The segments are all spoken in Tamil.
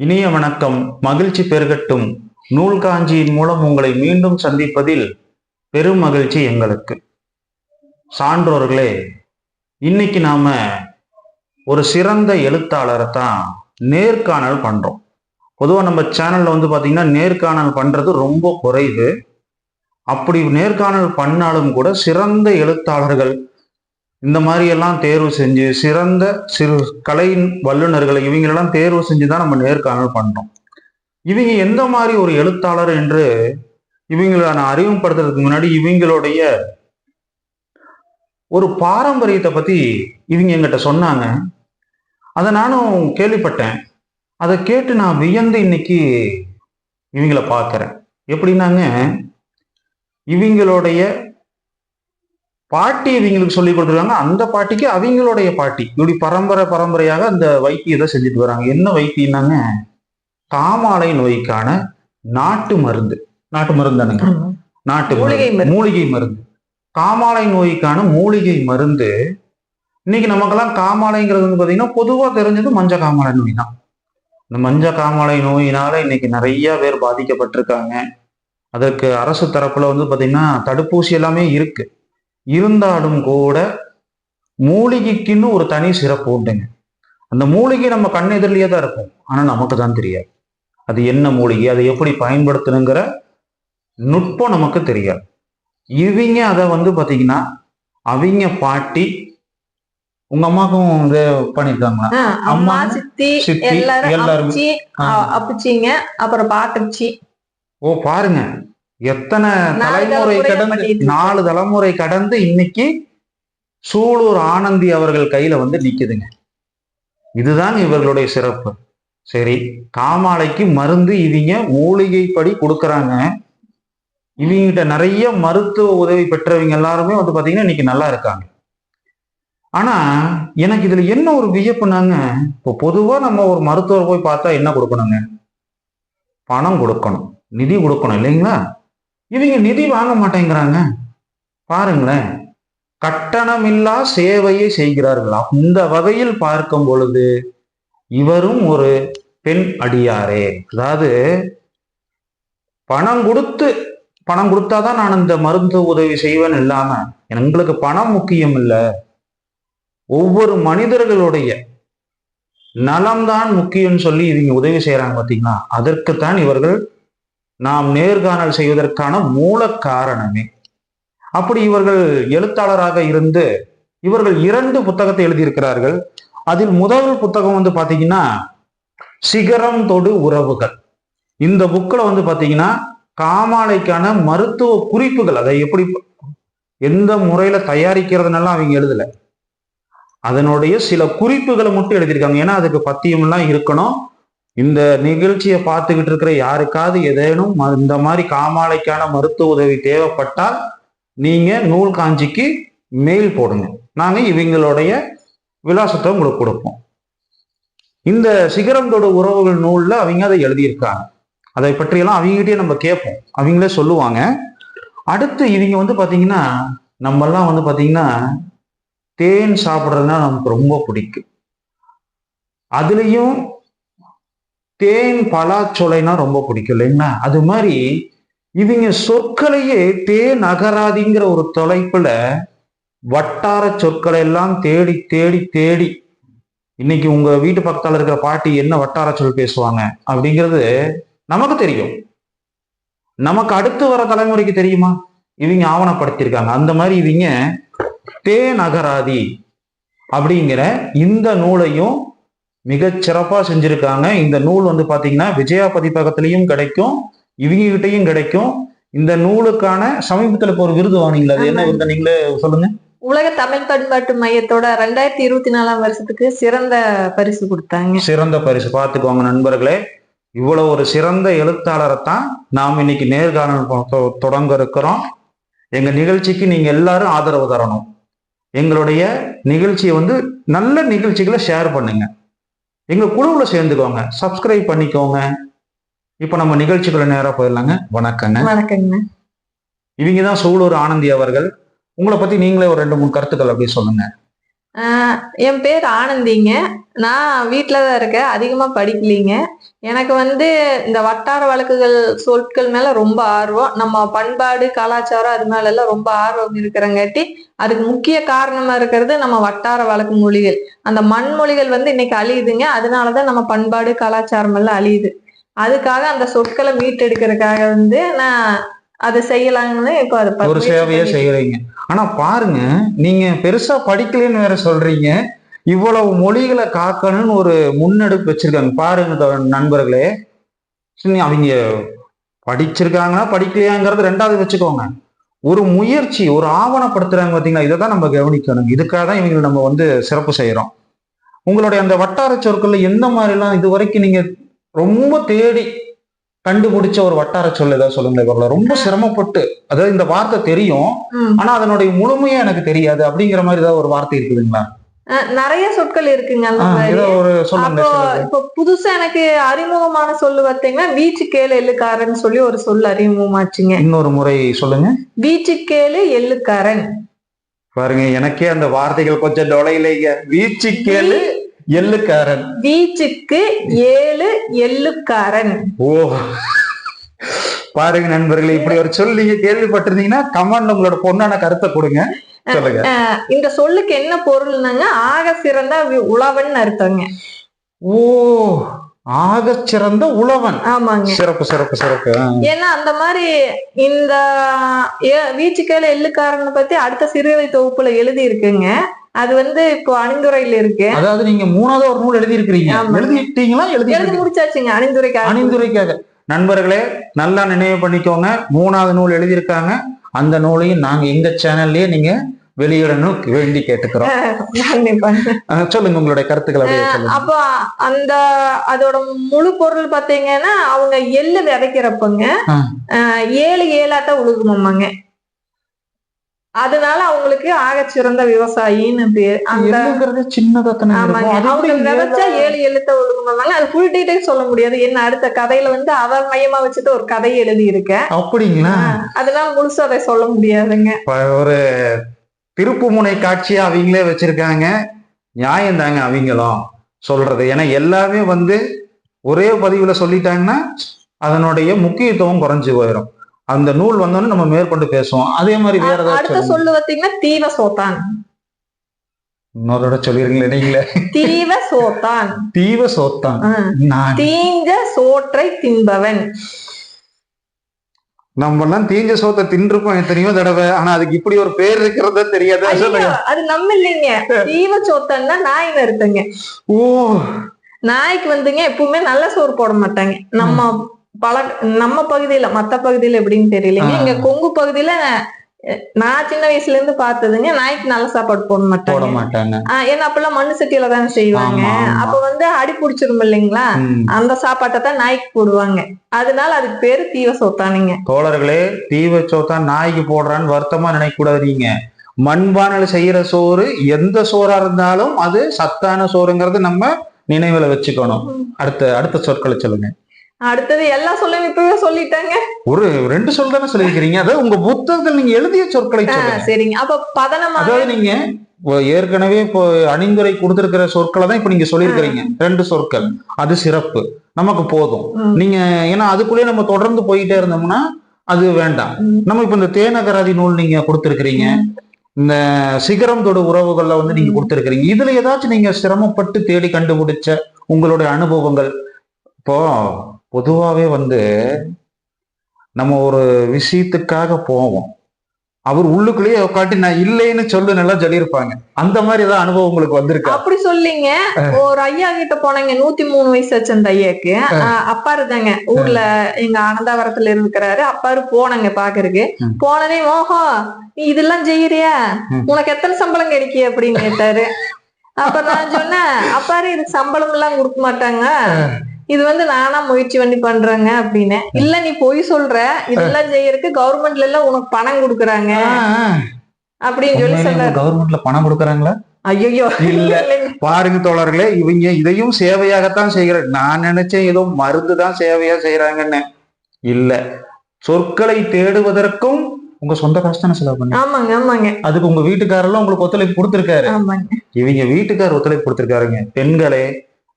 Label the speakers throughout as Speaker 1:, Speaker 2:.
Speaker 1: இனிய வணக்கம். மகிழ்ச்சி பெருகட்டும். நூல் காஞ்சியின் மூலம் உங்களை மீண்டும் சந்திப்பதில் பெரும் மகிழ்ச்சி எங்களுக்கு. சான்றோர்களே இன்னைக்கு நாம ஒரு சிறந்த எழுத்தாளரை தான் நேர்காணல் பண்றோம். பொதுவாக நம்ம சேனல்ல வந்து பாத்தீங்கன்னா நேர்காணல் பண்றது ரொம்ப குறைவு. அப்படி நேர்காணல் பண்ணாலும் கூட சிறந்த எழுத்தாளர்கள் இந்த மாதிரியெல்லாம் தேர்வு செஞ்சு சிறந்த சிறு கலை வல்லுநர்களை இவங்களெல்லாம் தேர்வு செஞ்சு தான் நம்ம நேர்காணல் பண்ணுறோம் இவங்க எந்த மாதிரி ஒரு எழுத்தாளர் என்று இவங்களை நான் அறிமுகப்படுத்துறதுக்கு முன்னாடி இவங்களுடைய ஒரு பாரம்பரியத்தை பற்றி இவங்க எங்கிட்ட சொன்னாங்க. அதை நானும் கேள்விப்பட்டேன். அதை கேட்டு நான் வியந்து இன்னைக்கு இவங்கள பார்க்குறேன். எப்படின்னாங்க இவங்களுடைய பாட்டி இவங்களுக்கு சொல்லி கொடுத்துருக்காங்க. அந்த பாட்டிக்கு அவங்களுடைய பாட்டி. இப்படி பரம்பரை பரம்பரையாக அந்த வைத்தியத்தை செஞ்சுட்டு வராங்க. என்ன வைத்தியம்னாங்க? காமாலை நோய்க்கான நாட்டு மருந்து. நாட்டு மருந்து தானுங்க நாட்டு
Speaker 2: மூலிகை.
Speaker 1: மூலிகை மருந்து. காமாலை நோய்க்கான மூலிகை மருந்து. இன்னைக்கு நமக்கெல்லாம் காமாலைங்கிறது வந்து பாத்தீங்கன்னா பொதுவா தெரிஞ்சது மஞ்ச காமாலை நோய் தான். இந்த மஞ்ச காமாலை நோயினால இன்னைக்கு நிறைய பேர் பாதிக்கப்பட்டிருக்காங்க. அதற்கு அரசு தரப்புல வந்து பாத்தீங்கன்னா தடுப்பூசி எல்லாமே இருக்கு. இருந்தாலும் கூட மூலிகைக்குன்னு ஒரு தனி சிறப்பு உண்டுங்க. அந்த மூலிகை நம்ம கண் எதிரிலேயே தான் இருக்கும். ஆனா நமக்கு தான் தெரியாது. அது என்ன மூலிகை அதை எப்படி பயன்படுத்தணுங்கிற நுட்பம் நமக்கு தெரியாது. இவங்க அதை வந்து பாத்தீங்கன்னா அவங்க பாட்டி உங்க அம்மாக்கும் இது பண்ணிருக்காங்களா?
Speaker 2: அம்மா சித்தி எல்லாரும்
Speaker 1: எல்லாருமே.
Speaker 2: அப்புறம் பாக்கச்சி
Speaker 1: ஓ பாருங்க. எத்தனை தலைமுறை கடந்து. நாலு தலைமுறை கடந்து இன்னைக்கு சூலூர் ஆனந்தி அவர்கள் கையில வந்து நிக்குதுங்க. இதுதான் இவர்களுடைய சிறப்பு. சரி காமாலைக்கு மருந்து இவங்க மூலிகைப்படி கொடுக்கறாங்க. இவங்கிட்ட நிறைய மருத்துவ உதவி பெற்றவங்க எல்லாருமே வந்து பாத்தீங்கன்னா இன்னைக்கு நல்லா இருக்காங்க. ஆனா எனக்கு இதுல என்ன ஒரு வியப்புனாங்க இப்போ பொதுவா நம்ம ஒரு மருத்துவர் போய் பார்த்தா என்ன கொடுக்கணுங்க? பணம் கொடுக்கணும். நிதி கொடுக்கணும் இல்லைங்களா? இவங்க நிதி வாங்க மாட்டேங்கிறாங்க. பாருங்களேன். கட்டணமில்லா சேவையை செய்கிறார்களா. இந்த வகையில் பார்க்கும் பொழுது இவரும் ஒரு பெண் அடியாரே. அதாவது பணம் கொடுத்து பணம் கொடுத்தாதான் நான் இந்த மருந்து உதவி செய்வேன் இல்லாம எங்களுக்கு பணம் முக்கியம் இல்லை ஒவ்வொரு மனிதர்களுடைய நலம்தான் முக்கியம்னு சொல்லி இவங்க உதவி செய்யறாங்க பார்த்தீங்களா அதற்குத்தான் இவர்கள் நாம் நேர்காணல் செய்வதற்கான மூல காரணமே. அப்படி இவர்கள் எழுத்தாளராக இருந்து இவர்கள் இரண்டு புத்தகத்தை எழுதியிருக்கிறார்கள். அதில் முதல் புத்தகம் வந்து பாத்தீங்கன்னா சிகரம் தொடு உறவுகள். இந்த புக்கில் வந்து பாத்தீங்கன்னா காமாலைக்கான மருத்துவ குறிப்புகள் அதை எப்படி எந்த முறையில தயாரிக்கிறதுனெல்லாம் அவங்க எழுதல. அதனுடைய சில குறிப்புகளை மட்டும் எழுதியிருக்காங்க. ஏன்னா அதுக்கு பத்தியமெல்லாம் இருக்கணும். இந்த நிகழ்ச்சியை பார்த்துக்கிட்டு இருக்கிற யாருக்காவது ஏதேனும் ம- இந்த மாதிரி காமாலைக்கான மருத்துவ உதவி தேவைப்பட்டால் நீங்க நூல் காஞ்சிக்கு மெயில் போடுங்க. நாங்க இவங்களுடைய விலாசத்தை உங்களுக்கு கொடுப்போம். இந்த சிகரங்களோட உறவுகள் நூல்ல அவங்க அதை எழுதியிருக்காங்க. அதை பற்றியெல்லாம் அவங்ககிட்டயே நம்ம கேட்போம். அவங்களே சொல்லுவாங்க. அடுத்து இவங்க வந்து பாத்தீங்கன்னா நம்மெல்லாம் வந்து பாத்தீங்கன்னா தேன் சாப்பிட்றதுனா நமக்கு ரொம்ப பிடிக்கும். அதுலேயும் தேன் பலாச்சொலைனா ரொம்ப பிடிக்கும் இல்லைங்களா? அது மாதிரி இவங்க சொற்களையே தேன் அகராதிங்கிற ஒரு தொலைப்புல வட்டார சொற்களை எல்லாம் தேடி தேடி தேடி இன்னைக்கு உங்க வீட்டு பக்கத்தில் இருக்கிற பாட்டி என்ன வட்டார சொல் பேசுவாங்க அப்படிங்கிறது நமக்கு தெரியும். நமக்கு அடுத்து வர தலைமுறைக்கு தெரியுமா? இவங்க ஆவணப்படுத்தியிருக்காங்க. அந்த மாதிரி இவங்க தேன் அகராதி அப்படிங்கிற இந்த நூலையும் மிகச் சிறப்பா செஞ்சிருக்காங்க. இந்த நூல் வந்து பாத்தீங்கன்னா விஜயா பதிப்பகத்திலையும் கிடைக்கும் இவங்க கிட்டயும் கிடைக்கும். இந்த நூலுக்கான சமீபத்துல இப்போ ஒரு விருது வாங்கிங்களா அது என்ன. விருது நீங்களே சொல்லுங்க.
Speaker 2: உலக தமிழ் பண்பாட்டு மையத்தோட ரெண்டாயிரத்தி இருபத்தி நாலாம் வருஷத்துக்கு சிறந்த பரிசு கொடுத்தாங்க.
Speaker 1: சிறந்த பரிசு. பார்த்துக்கோங்க நண்பர்களே இவ்வளவு ஒரு சிறந்த எழுத்தாளரை தான் நாம் இன்னைக்கு நேர்காணல் தொடங்க இருக்கிறோம். எங்க நிகழ்ச்சிக்கு நீங்க எல்லாரும் ஆதரவு தரணும். எங்களுடைய நிகழ்ச்சியை வந்து நல்ல நிகழ்ச்சிகளை ஷேர் பண்ணுங்க. எங்க குழுவுல சேர்ந்துக்கோங்க. சப்ஸ்கிரைப் பண்ணிக்கோங்க. இப்ப நம்ம நிகழ்ச்சிகளை நேரா போயிடலாங்க. வணக்கங்க.
Speaker 2: வணக்கங்க.
Speaker 1: இவங்க தான் சூலூர் ஆனந்தி அவர்கள். உங்களை பத்தி நீங்களே ஒரு ரெண்டு மூணு கருத்துக்கள் அப்படியே சொல்லுங்க.
Speaker 2: ஆஹ் என் பேர் ஆனந்திங்க. நான் வீட்டில் தான் இருக்கேன். அதிகமாக படிக்கலீங்க. எனக்கு வந்து இந்த வட்டார வழக்குகள் சொற்கள் மேல ரொம்ப ஆர்வம். நம்ம பண்பாடு கலாச்சாரம் அது மேல எல்லாம் ரொம்ப ஆர்வம் இருக்கிறங்காட்டி அதுக்கு முக்கிய காரணமா இருக்கிறது நம்ம வட்டார வழக்கு மொழிகள். அந்த மண்மொழிகள் வந்து இன்னைக்கு அழியுதுங்க. அதனாலதான் நம்ம பண்பாடு கலாச்சாரம் எல்லாம் அழியுது. அதுக்காக அந்த சொற்களை மீட்டெடுக்கிறதுக்காக வந்து நான் அதை செய்யலாங்கன்னு இப்போ அதை
Speaker 1: ஒரு சேவையை செய்யறீங்க. ஆனா பாருங்க நீங்க பெருசா படிக்கலன்னு வேற சொல்றீங்க. இவ்வளவு மொழிகளை காக்கணும்னு ஒரு முன்னெடுப்பு வச்சிருக்காங்க. பாருங்க நண்பர்களே. சரி, அவங்க படிச்சிருக்காங்கன்னா படிக்கலையாங்கிறது ரெண்டாவது வச்சுக்கோங்க. ஒரு முயற்சி ஒரு ஆவணப்படுத்துறாங்க பார்த்தீங்களா இதை தான் நம்ம கவனிக்கணும். இதுக்காக தான் இவங்களை நம்ம வந்து சிறப்பு செய்கிறோம் உங்களுடைய அந்த வட்டார சொற்களில் எந்த மாதிரிலாம் இது வரைக்கும் நீங்கள் ரொம்ப தேடி கண்டுபிடிச்ச ஒரு வட்டார சொல் ஏதாவது சொல்லுங்களேன் வரல ரொம்ப சிரமப்பட்டு அதாவது இந்த வார்த்தை தெரியும். ஆனா அதனுடைய முழுமையா எனக்கு தெரியாது அப்படிங்கிற மாதிரி ஏதாவது ஒரு வார்த்தை இருக்குதுங்களா?
Speaker 2: நிறைய சொற்கள் இருக்குங்க
Speaker 1: சொல்லுங்க
Speaker 2: இப்போ புதுசா எனக்கு அறிமுகமான சொல்லு பார்த்தீங்கன்னா வீச்சு கேளு எள்ளுக்காரன் சொல்லி ஒரு சொல் அறிமுகமாச்சுங்க.
Speaker 1: இன்னொரு முறை சொல்லுங்க.
Speaker 2: வீச்சு கேளு எள்ளுக்காரன்.
Speaker 1: பாருங்க எனக்கே அந்த வார்த்தைகள் கொஞ்சம் நுழையிலைங்க. வீச்சு கேளு எள்ளுக்காரன்.
Speaker 2: வீச்சுக்கு ஏழு எள்ளுக்காரன்.
Speaker 1: ஓ. பாருங்க நண்பர்களே இப்படி ஒரு சொல் நீங்க கேள்விப்பட்டிருந்தீங்கன்னா கமெண்ட்ல உங்களோட பொண்ணான கருத்தை கொடுங்க. சொல்லுங்க.
Speaker 2: இந்த சொல்லுக்கு என்ன பொருள்னாங்க? ஆக சிறந்த உழவன் அர்த்தங்க.
Speaker 1: ஓ. ஆகச் சிறந்த உழவன்.
Speaker 2: ஆமாங்க.
Speaker 1: சிறப்பு சிறப்பு சிறப்பு.
Speaker 2: ஏன்னா அந்த மாதிரி இந்த வீச்சுக்கேளு எள்ளுக்காரனை பத்தி அடுத்த சிறுவை தொகுப்புல எழுதி இருக்குங்க அது வந்து இப்போ அணிந்துரையில இருக்கு.
Speaker 1: அதாவது நீங்க மூணாவது ஒரு நூல் எழுதி இருக்கிறீங்க. எழுதிட்டீங்களா எழுதி
Speaker 2: எழுதி முடிச்சாச்சுங்க அணிந்துரைக்காக.
Speaker 1: அணிந்துரைக்காக. நண்பர்களே நல்லா நினைவு பண்ணிக்கோங்க. மூணாவது நூல் எழுதியிருக்காங்க. அந்த நூலையும் நாங்க எங்க சேனல்லயே நீங்க வெளியிடணும் வேண்டி கேட்டுக்கிறோம். சொல்லுங்க உங்களுடைய கருத்துக்களை
Speaker 2: அப்போ அந்த அதோட முழு பொருள் பாத்தீங்கன்னா அவங்க எள்ளு விதைக்கிறப்பங்க ஏழு ஏழாட்ட உழுகுமாமாங்க அதனால அவங்களுக்கு ஆகச் சிறந்த விவசாயின்னு பேர். அந்த
Speaker 1: எள்ளுங்கிறது சின்னதா தானே
Speaker 2: ஆமாங்க.
Speaker 1: இருக்கும். அது
Speaker 2: அவங்க விதைச்சா
Speaker 1: ஏழா-
Speaker 2: எழுத்த ஒழுங்குமாங்க அது ஃபுல் டீடைல் சொல்ல முடியாது. என்ன அடுத்த கதையில வந்து அவ மையமா வச்சுட்டு ஒரு கதை எழுதி இருக்கேன்
Speaker 1: அப்படிங்களா
Speaker 2: அதனால முழுசா அதை சொல்ல முடியாதுங்க.
Speaker 1: ஒரு திருப்பு முனை காட்சியா அவங்களே வச்சிருக்காங்க. நியாயம் தாங்க அவங்களும் சொல்றது. ஏன்னா எல்லாமே வந்து ஒரே பதிவுல சொல்லிட்டாங்கன்னா அதனுடைய முக்கியத்துவம் குறைஞ்சு போயிடும் அந்த நூல் வந்தோடனே நம்ம மேற்கொண்டு பேசுவோம். அதே மாதிரி வேற ஏதாவது.
Speaker 2: சொல்லு பாத்தீங்கன்னா தீவ சோத்தான்.
Speaker 1: இன்னொரு சொல்லிருங்களே நீங்களே.
Speaker 2: தீவ சோத்தான்.
Speaker 1: தீவ சோத்தான்.
Speaker 2: தீஞ்ச சோற்றை தின்பவன்.
Speaker 1: நம்ம எல்லாம் தீஞ்ச சோத்தை தின்றுப்போம் எத்தனையோ தடவை. ஆனா அதுக்கு இப்படி ஒரு பேர் இருக்கிறதா தெரியாதா? சொல்லுங்க.
Speaker 2: அது நம்ம இல்லைங்க. தீவ சோத்தன்னா நாய் அர்த்தங்க
Speaker 1: ஓ.
Speaker 2: நாய்க்கு வந்துங்க எப்பவுமே நல்ல சோறு போட மாட்டாங்க. நம்ம பல நம்ம பகுதியில மத்த பகுதியில எப்படின்னு தெரியலைங்க. இங்க கொங்கு பகுதியில நான் சின்ன வயசுல இருந்து பார்த்ததுங்க நாய்க்கு நல்ல சாப்பாடு போட
Speaker 1: போட
Speaker 2: மாட்டாங்க.
Speaker 1: மாட்டாங்க
Speaker 2: ஆஹ், ஏன்னா அப்பெல்லாம் மண்ணு சட்டியில தானே செய்வாங்க. அப்ப வந்து அடி பிடிச்சிரும் இல்லைங்களா. அந்த சாப்பாட்டை தான் நாய்க்கு போடுவாங்க. அதனால அதுக்கு பேரு தீவ சோத்தானுங்க.
Speaker 1: தோழர்களே தீவ சோத்தான் நாய்க்கு போடுறான்னு வருத்தமா நினைக்க கூடாது நீங்க மண்பானையில செய்யற சோறு எந்த சோறா இருந்தாலும் அது சத்தான சோறுங்கிறது நம்ம நினைவுல வச்சுக்கணும். அடுத்த அடுத்த சொற்களை சொல்லுங்க.
Speaker 2: அடுத்தது எல்லாம் சொல்லுங்க இப்பவே சொல்லிட்டாங்க.
Speaker 1: ஒரு ரெண்டு சொல் தானே சொல்லியிருக்கிறீங்க? அதாவது உங்க புத்தகத்தில் நீங்க எழுதிய சொற்களை
Speaker 2: சரிங்க. அப்ப பதனமாக
Speaker 1: அதாவது நீங்க ஏற்கனவே இப்போ அணிந்துரை கொடுத்திருக்கிற சொற்களை தான் இப்ப நீங்க சொல்லியிருக்கிறீங்க. ரெண்டு சொற்கள். அது சிறப்பு. நமக்கு போதும். நீங்க ஏன்னா அதுக்குள்ளேயே நம்ம தொடர்ந்து போயிட்டே இருந்தோம்னா அது வேண்டாம். நம்ம இப்ப இந்த தேனகராதி நூல் நீங்க கொடுத்திருக்கிறீங்க. இந்த சிகரம் தொடு உறவுகள்ல வந்து நீங்க. கொடுத்திருக்கிறீங்க. இதுல ஏதாச்சும் நீங்க சிரமப்பட்டு தேடி கண்டுபிடிச்ச உங்களுடைய அனுபவங்கள் இப்போ பொதுவாவே வந்து நம்ம ஒரு விஷயத்துக்காக போவோம். அவர் உள்ளுக்குள்ளேயே உட்காட்டி நான் இல்லைன்னு சொல்லு நல்லா சொல்லியிருப்பாங்க. அந்த மாதிரி ஏதாவது அனுபவம் உங்களுக்கு வந்திருக்கா?
Speaker 2: அப்படி சொல்லிங்க. ஒரு ஐயா கிட்ட போனாங்க. நூத்தி மூணு வயசு அந்த ஐயாக்கு. அப்பாரு தாங்க. ஊர்ல எங்க அனந்தாவரத்துல இருக்கிறாரு அப்பாரு போனாங்க பாக்குறதுக்கு. போனதே ஓஹோ நீ இதெல்லாம் செய்யறியா. உனக்கு எத்தனை சம்பளம் கிடைக்கு? அப்படின்னு கேட்டாரு. அப்ப நான் சொன்னேன் அப்பாரு இதுக்கு சம்பளம் எல்லாம் கொடுக்க மாட்டாங்க. இது வந்து நானா முயற்சி பண்ணி பண்றேங்க அப்படின்னு. இல்ல நீ பொய் சொல்ற. இதெல்லாம் செய்யறதுக்கு கவர்மெண்ட்ல எல்லாம் உனக்கு பணம் கொடுக்குறாங்க. அப்படின்னு சொல்லி சொன்னாரு
Speaker 1: கவர்மெண்ட்ல பணம் கொடுக்கறாங்களா?
Speaker 2: ஐயோ
Speaker 1: இல்ல. பாருங்க தோழர்களே இவங்க இதையும் சேவையாகத்தான் செய்கிற நான் நினைச்சேன் ஏதோ மருந்து தான் சேவையா செய்யறாங்கன்னு இல்ல. சொற்களை தேடுவதற்கும் உங்க சொந்த காசு தானே செலவு பண்ணி
Speaker 2: ஆமாங்க ஆமாங்க.
Speaker 1: அதுக்கு உங்க வீட்டுக்காரெல்லாம் உங்களுக்கு ஒத்துழைப்பு கொடுத்திருக்காரு. இவங்க வீட்டுக்கார் ஒத்துழைப்பு கொடுத்திருக்காருங்க. பெண்களே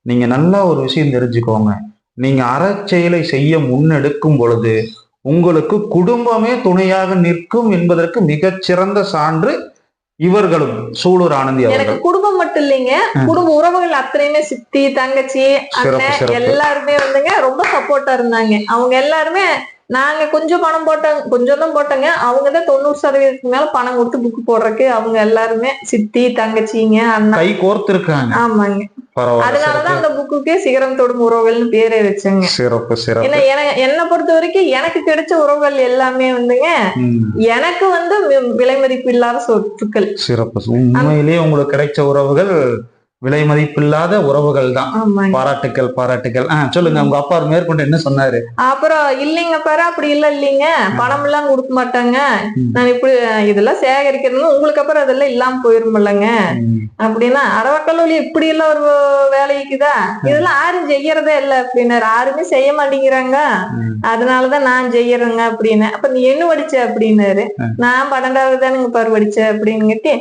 Speaker 1: நீங்க நல்லா ஒரு விஷயம் தெரிஞ்சுக்கோங்க. நீங்க அறச்செயலை செய்ய முன்னெடுக்கும் பொழுது உங்களுக்கு குடும்பமே துணையாக நிற்கும் என்பதற்கு மிகச்சிறந்த சான்று இவர்களும் சூலூர் ஆனந்தி
Speaker 2: எனக்கு குடும்பம் மட்டும் இல்லைங்க. குடும்ப உறவுகள் அத்தனையுமே சித்தி தங்கச்சி அண்ணன் எல்லாருமே வந்துங்க ரொம்ப சப்போர்ட்டா இருந்தாங்க. அவங்க எல்லாருமே நாங்க கொஞ்சம் பணம் போட்டோங்க கொஞ்சம் தான் போட்டோங்க. அவங்க தான் தொண்ணூறு சதவீதத்துக்கு மேல பணம் கொடுத்து புக் போடுறதுக்கு அவங்க எல்லாருமே சித்தி தங்கச்சிங்க அண்ணா.
Speaker 1: கை கோர்த்திருக்காங்க.
Speaker 2: ஆமாங்க.
Speaker 1: பரவாயில்ல
Speaker 2: அதனாலதான் அந்த புக்குக்கே சிகரம் தொடும் உறவுகள்னு பேரே வச்சேங்க.
Speaker 1: சிறப்பு
Speaker 2: ஏன்னா
Speaker 1: சிறப்பு
Speaker 2: என- என்னை பொறுத்த வரைக்கும் எனக்கு கிடைச்ச உறவுகள் எல்லாமே வந்துங்க எனக்கு வந்து விலை மதிப்பு இல்லாத சொத்துக்கள்.
Speaker 1: சிறப்பு. உண்மையிலேயே உங்களுக்கு கிடைச்ச உறவுகள் விலை மதிப்பில்லாத உறவுகள் தான் பாராட்டுக்கள் பாராட்டுக்கள். ஆஹ் சொல்லுங்க உங்க அப்பா மேற்கொண்டு என்ன சொன்னாரு?
Speaker 2: அப்புறம் இல்லைங்க பாரு அப்படி இல்ல இல்லைங்க. பணம் எல்லாம் கொடுக்க மாட்டாங்க. நான் இப்படி இதெல்லாம் சேகரிக்கிறது உங்களுக்கு அப்புறம் அதெல்லாம் இல்லாம போயிருமில்லங்க. அப்படின்னா அறவக்கல்லூலி இப்படி எல்லாம் ஒரு வேலைக்குதா? இதெல்லாம் யாரும் செய்யறதே இல்ல அப்படின்னாரு. யாருமே செய்ய மாட்டேங்கிறாங்க. அதனாலதான் நான் செய்யறேங்க அப்படின்னு. அப்ப நீ என்ன படிச்ச அப்படின்னாரு. நான் பன்னெண்டாவது தானுங்க பாரு படிச்சேன் அப்படின்னுட்டு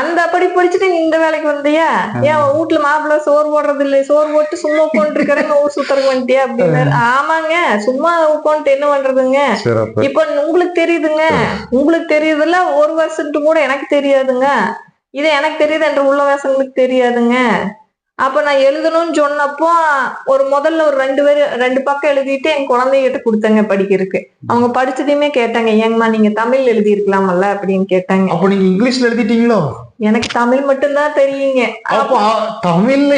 Speaker 2: அந்த படி படிச்சுட்டு நீ இந்த வேலைக்கு வந்தியா? ஏன் வீட்டுல மாப்பிள்ளை சோறு போடுறது இல்ல சோறு போட்டு சும்மா உட்காந்து இருக்கிறேன் ஊர் சுத்தறக்கு வந்துட்டியா அப்படின்னாரு. ஆமாங்க. சும்மா உட்காந்துட்டு என்ன பண்றதுங்க? இப்ப உங்களுக்கு தெரியுதுங்க. உங்களுக்கு தெரியுதுல்ல ஒரு வருஷத்துக்கு கூட எனக்கு தெரியாதுங்க. இது எனக்கு தெரியுது என்ற உள்ள வேசங்களுக்கு தெரியாதுங்க. அப்ப நான் எழுதணும்னு சொன்னப்போ ஒரு முதல்ல ஒரு ரெண்டு பேர் ரெண்டு பக்கம் எழுதிட்டு என் குழந்தைகிட்ட கொடுத்தங்க படிக்கிறதுக்கு. அவங்க படிச்சதையுமே கேட்டாங்க ஏங்கம்மா நீங்க தமிழ் எழுதி இருக்கலாமல்ல அப்படின்னு கேட்டாங்க.
Speaker 1: அப்ப நீங்க இங்கிலீஷ்ல எழுதிட்டீங்களோ?
Speaker 2: எனக்கு தமிழ் மட்டும்தான் தெரியுங்க.
Speaker 1: அப்போ தமிழ்ல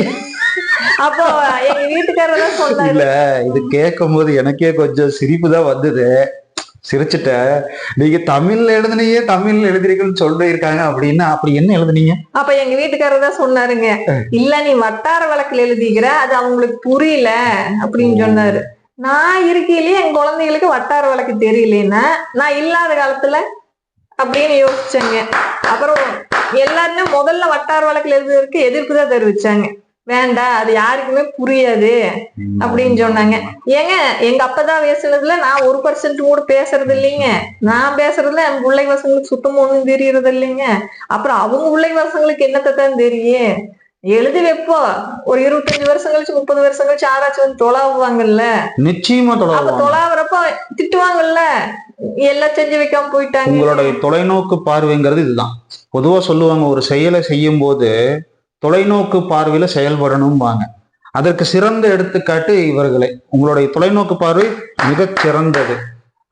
Speaker 2: அப்போ எங்க வீட்டுக்காரர் தான்
Speaker 1: இல்ல இது கேட்கும் போது எனக்கே கொஞ்சம் சிரிப்பு தான் வந்தது. சிரிச்சுட்ட நீங்க தமிழ்ல எழுதுனீங்க தமிழ்ல எழுதுறீங்கன்னு சொல்லிருக்காங்க அப்படின்னா அப்படி என்ன எழுதுனீங்க?
Speaker 2: அப்ப எங்க வீட்டுக்காரர் தான் சொன்னாருங்க. இல்ல நீ வட்டார வழக்குல எழுதிக்கிற அது அவங்களுக்கு புரியல அப்படின்னு சொன்னாரு. நான் இருக்கையிலேயே என் குழந்தைகளுக்கு வட்டார வழக்கு தெரியலன்னா நான் இல்லாத காலத்துல அப்படின்னு யோசிச்சேங்க. அப்புறம் எல்லாருமே முதல்ல வட்டார வழக்குல எழுதுறதுக்கு எதிர்ப்பு தான் தெரிவிச்சாங்க. வேண்டாம் அது யாருக்குமே புரியாது அப்படின்னு சொன்னாங்க. ஏங்க எங்க அப்பதான் பேசுனதுல நான் ஒரு பர்சன்ட் கூட பேசுறது இல்லைங்க. நான் பேசுறதுல என் பிள்ளை பசங்களுக்கு சுத்தமா ஒண்ணும் தெரியறது இல்லைங்க. அப்புறம் அவங்க பிள்ளை பசங்களுக்கு என்னத்தை தான் தெரியும்? எழுதி வைப்போம் ஒரு இருபத்தஞ்சு வருஷம் கழிச்சு முப்பது வருஷம் கழிச்சு ஆராய்ச்சி வந்து தொலாவுவாங்கல்ல.
Speaker 1: நிச்சயமா
Speaker 2: அப்ப தொலாவுறப்ப திட்டுவாங்கல்ல. எல்லாம் செஞ்சு வைக்காம போயிட்டாங்க.
Speaker 1: உங்களுடைய தொலைநோக்கு பார்வைங்கிறது இதுதான். பொதுவா சொல்லுவாங்க ஒரு செயலை செய்யும் போது தொலைநோக்கு பார்வையில செயல்படணும்பாங்க அதற்கு சிறந்த எடுத்துக்காட்டு இவர்களே. உங்களுடைய தொலைநோக்கு பார்வை மிகச் சிறந்தது.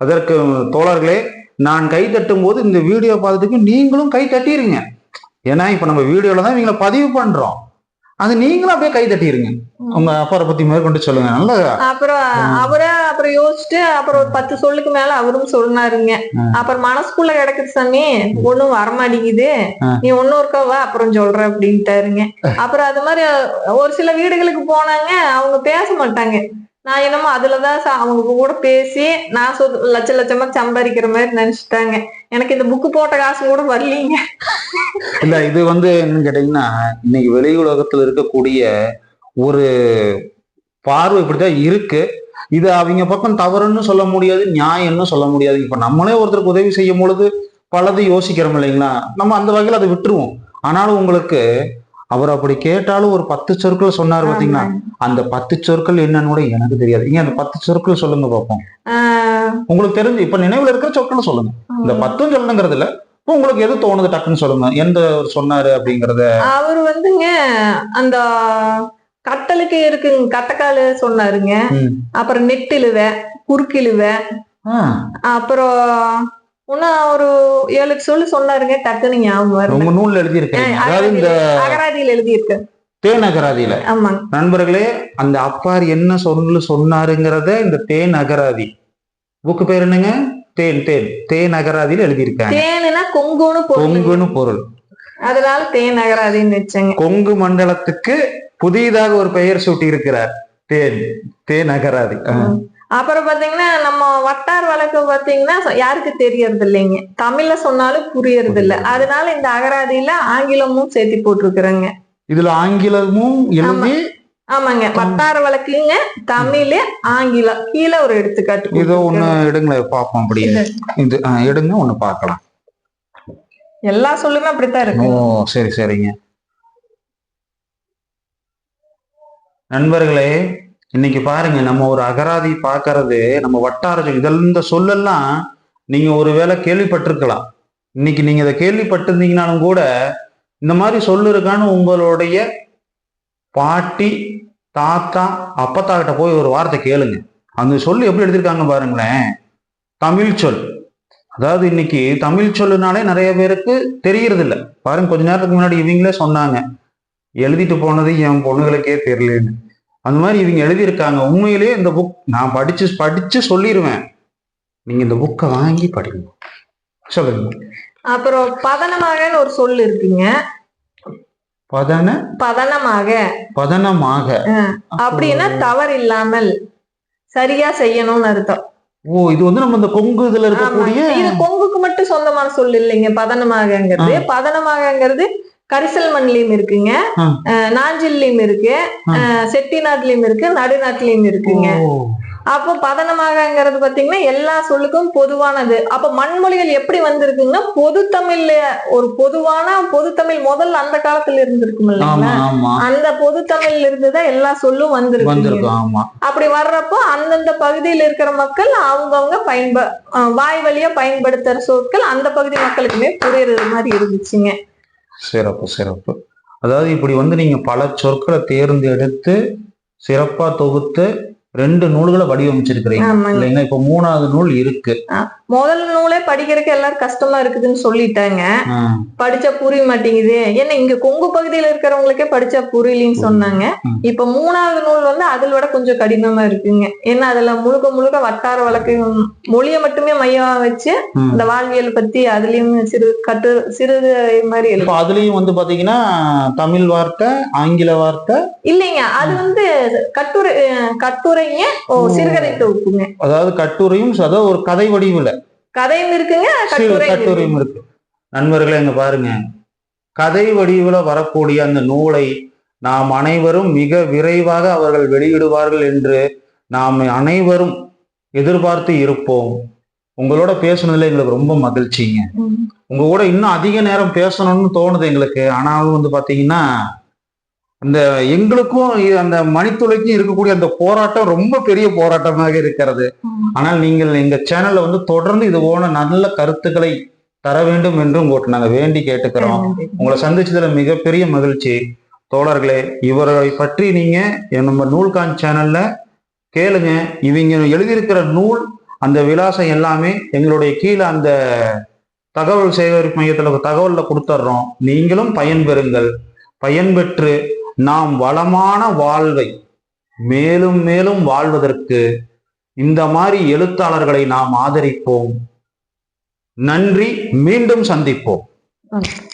Speaker 1: அதற்கு தோழர்களே நான் கை தட்டும் போது இந்த வீடியோ பார்த்துட்டு நீங்களும் கை தட்டிடுங்க ஏன்னா இப்ப நம்ம வீடியோல தான் இவங்களை பதிவு பண்றோம். அது நீங்களும் அப்படியே கை தட்டிருங்க. உங்க அப்பாரை பத்தி மேற்கொண்டு சொல்லுங்க. நல்ல
Speaker 2: அப்புறம் அவரே அப்புறம் யோசிச்சுட்டு அப்புறம் ஒரு பத்து சொல்லுக்கு மேல அவரும் சொன்னாருங்க. அப்புறம் மனசுக்குள்ள கிடக்குது சாமி ஒண்ணும் வரமாட்டேங்குது. நீ ஒன்னும் இருக்கவா அப்புறம் சொல்ற அப்படின்ட்டாருங்க. அப்புறம் அது மாதிரி ஒரு சில வீடுகளுக்கு போனாங்க அவங்க பேச மாட்டாங்க. நான் என்னமோ அதுலதான் தான் அவங்க கூட பேசி நான் சொல் லட்ச லட்சமா சம்பாதிக்கிற மாதிரி நினைச்சிட்டாங்க. எனக்கு இந்த புக்கு போட்ட காசு கூட வரலீங்க.
Speaker 1: இல்ல இது வந்து என்னன்னு கேட்டீங்கன்னா இன்னைக்கு வெளி உலகத்துல இருக்கக்கூடிய ஒரு பார்வை இப்படிதான் இருக்கு. இது அவங்க பக்கம் தவறுன்னு சொல்ல முடியாது நியாயம்னு சொல்ல முடியாது. இப்ப நம்மளே ஒருத்தருக்கு உதவி செய்யும் பொழுது பலது யோசிக்கிறோம் இல்லைங்களா? நம்ம அந்த வகையில் அதை விட்டுருவோம். ஆனாலும் உங்களுக்கு அவர் அப்படி கேட்டாலும் ஒரு பத்து சொற்கள் சொன்னார் பாத்தீங்களா அந்த பத்து சொற்கள் என்னன்னு கூட எனக்கு தெரியாது. இங்க அந்த பத்து சொற்கள் சொல்லுங்க பார்ப்போம் உங்களுக்கு தெரிஞ்சு இப்ப நினைவுல இருக்கிற சொற்கள் சொல்லுங்க. இந்த பத்தும் சொல்லணுங்கிறது இல்ல. உங்களுக்கு எது தோணுது டக்குன்னு சொல்லுங்க. எந்த சொன்னாரு அப்படிங்கறத.
Speaker 2: அவர் வந்துங்க அந்த கட்டலுக்கு இருக்குங்க கட்டக்காலு சொன்னாருங்க. அப்புறம் நெட்டிலுவ குறுக்கிழுவ
Speaker 1: ஆ,
Speaker 2: அப்புறம் ஒரு ஏழு சொல்லு சொன்னாருங்க டக்குன்னு ஞாபகம்
Speaker 1: உங்க நூல்ல எழுதி இருக்கீங்க அதாவது இந்த
Speaker 2: அகராதியில் எழுதியிருக்கு.
Speaker 1: தேன்
Speaker 2: ஆமாங்க.
Speaker 1: நண்பர்களே அந்த அப்பார் என்ன சொல்லு சொன்னாருங்கிறத இந்த தேன் அகராதி. புக்கு பேர் என்னங்க? தேன் தேன். தேன் அகராதியில எழுதியிருக்காங்க.
Speaker 2: தேனுனா கொங்குன்னு
Speaker 1: கொங்குன்னு பொருள்.
Speaker 2: அதனால தேன் அகராதின்னு வச்சேங்க.
Speaker 1: கொங்கு மண்டலத்துக்கு புதிதாக ஒரு பெயர் சூட்டி இருக்கிறார் தேன் தேன் அகராதி.
Speaker 2: அப்புறம் பாத்தீங்கன்னா நம்ம வட்டார் வழக்கு பாத்தீங்கன்னா யாருக்கு தெரியறது இல்லைங்க தமிழ்ல சொன்னாலும் புரியறது இல்ல அதனால இந்த அகராதியில ஆங்கிலமும் சேர்த்து போட்டிருக்கிறேங்க.
Speaker 1: இதுல ஆங்கிலமும் எழுதி
Speaker 2: ஆமாங்க. வட்டார வழக்குங்க தமிழ் ஆங்கிலம் கீழே ஒரு எடுத்துக்காட்டு
Speaker 1: இதோ ஒண்ணு. எடுங்களேன் பார்ப்போம் அப்படியே இது எடுங்க ஒண்ணு பார்க்கலாம்.
Speaker 2: எல்லா சொல்லுமே அப்படித்தான்
Speaker 1: ஓ
Speaker 2: இருக்கு
Speaker 1: சரி சரிங்க. நண்பர்களே இன்னைக்கு பாருங்க நம்ம ஒரு அகராதி பார்க்கறது நம்ம வட்டார சொல் இதெல்லாம் இந்த சொல்லெல்லாம் நீங்க ஒருவேளை கேள்விப்பட்டிருக்கலாம். இன்னைக்கு நீங்க இதை கேள்விப்பட்டிருந்தீங்கனாலும் கூட இந்த மாதிரி சொல்லு இருக்கான்னு உங்களுடைய பாட்டி தாத்தா அப்பத்தா கிட்ட போய் ஒரு வார்த்தை கேளுங்க. அந்த சொல்லு எப்படி எடுத்திருக்காங்க பாருங்களேன். தமிழ் சொல். அதாவது இன்னைக்கு தமிழ் சொல்லுனாலே நிறைய பேருக்கு தெரியறது இல்லை பாருங்க கொஞ்ச நேரத்துக்கு முன்னாடி இவங்களே சொன்னாங்க. எழுதிட்டு போனது என் பொண்ணுகளுக்கே தெரியலன்னு. அந்த மாதிரி இவங்க எழுதியிருக்காங்க. உண்மையிலேயே இந்த புக் நான் படிச்சு படிச்சு சொல்லிடுவேன் நீங்க இந்த புக்கை வாங்கி படிங்க. சொல்லுங்க.
Speaker 2: அப்புறம் பதனமாகன்னு ஒரு சொல் இருக்குங்க.
Speaker 1: பதன?
Speaker 2: பதனமாக.
Speaker 1: பதனமாக.
Speaker 2: அப்படின்னா தவறு இல்லாமல் சரியா செய்யணும்னு அர்த்தம்.
Speaker 1: ஓ இது வந்து நம்ம இந்த கொங்கு இதுல. இருக்கக்கூடிய
Speaker 2: இது கொங்குக்கு மட்டும் சொந்தமான சொல் இல்லைங்க. பதனமாகங்கிறது பதனமாகங்கிறது கரிசல் மண்லயும் இருக்குங்க. நாஞ்சில்லையும் இருக்கு. அஹ் செட்டிநாட்டுலயும் இருக்கு நடுநாட்டுலயும் இருக்குங்க. அப்போ பதனமாகங்கிறது பாத்தீங்கன்னா எல்லா சொல்லுக்கும் பொதுவானது. அப்ப மண்மொழிகள் எப்படி வந்திருக்குங்கன்னா பொது தமிழ்ல ஒரு பொதுவான பொது தமிழ் முதல்ல அந்த காலத்துல இருந்திருக்கும் அந்த பொது தமிழ்ல இருந்துதான் எல்லா சொல்லும் வந்திருக்கு அப்படி வர்றப்போ அந்தந்த பகுதியில் இருக்கிற மக்கள் அவங்கவங்க பயன்ப வாய் வழியா பயன்படுத்துற சொற்கள் அந்த பகுதி மக்களுக்குமே புரியுறது மாதிரி இருந்துச்சுங்க.
Speaker 1: சிறப்பு சிறப்பு. அதாவது இப்படி வந்து நீங்கள் பல சொற்களை தேர்ந்தெடுத்து சிறப்பாக தொகுத்து ரெண்டு நூல்களை வடிவமைச்சிருக்கிறீங்க. இப்ப மூணாவது நூல் இருக்கு.
Speaker 2: முதல் நூலே படிக்கிறதுக்கு எல்லாரும் கஷ்டமா இருக்குதுன்னு சொல்லிட்டாங்க. படிச்சா புரிய மாட்டேங்குது. ஏன்னா இங்க கொங்கு பகுதியில இருக்கிறவங்களுக்கே படிச்சா புரியலன்னு சொன்னாங்க. இப்ப மூணாவது நூல் வந்து அதை விட கொஞ்சம் கடினமா இருக்குங்க. ஏன்னா அதுல முழுக்க முழுக்க வட்டார வழக்கு மொழியை மட்டுமே மையமா வச்சு. இந்த வாழ்வியல் பத்தி அதுலயும் சிறு கட்டு சிறிது மாதிரி
Speaker 1: இப்ப அதுலயும் வந்து பாத்தீங்கன்னா தமிழ் வார்த்தை ஆங்கில வார்த்தை.
Speaker 2: இல்லைங்க அது வந்து கட்டுரை அஹ் கட்டுரைங்க ஓ. சிறுகதை தொகுப்புங்க
Speaker 1: அதாவது கட்டுரையும் அதாவது ஒரு கதை வடிவுல.
Speaker 2: கதையும் இருக்குங்க
Speaker 1: கட்டுரையும் இருக்கு. நண்பர்களே இங்க பாருங்க. கதை வடிவுல வரக்கூடிய அந்த நூலை நாம் அனைவரும் மிக விரைவாக அவர்கள் வெளியிடுவார்கள் என்று நாம் அனைவரும் எதிர்பார்த்து இருப்போம். உங்களோட பேசுனதுல எங்களுக்கு ரொம்ப மகிழ்ச்சிங்க. உங்க கூட இன்னும் அதிக நேரம் பேசணும்னு தோணுது எங்களுக்கு. ஆனாலும் வந்து பாத்தீங்கன்னா அந்த எங்களுக்கும் அந்த மணித்துளைக்கும் இருக்கக்கூடிய அந்த போராட்டம் ரொம்ப பெரிய போராட்டமாக இருக்கிறது. ஆனால் நீங்கள் எங்க சேனல்ல வந்து தொடர்ந்து இது போன நல்ல கருத்துக்களை தர வேண்டும் என்று உங்களுக்கு நாங்க வேண்டி கேட்டுக்கிறோம். உங்களை சந்திச்சதுல மிகப்பெரிய மகிழ்ச்சி. தோழர்களே இவரை பற்றி நீங்க நம்ம நூல்கான் சேனல்ல கேளுங்க. இவங்க எழுதியிருக்கிற நூல் அந்த விலாசம் எல்லாமே எங்களுடைய கீழே அந்த தகவல் சேகரிப்பு மையத்துல தகவல்ல கொடுத்துட்றோம் நீங்களும் பயன்பெறுங்கள். பயன்பெற்று நாம் வளமான வாழ்வை மேலும் மேலும் வாழ்வதற்கு இந்த மாதிரி எழுத்தாளர்களை நாம் ஆதரிப்போம் நன்றி மீண்டும் சந்திப்போம்
Speaker 2: Okay.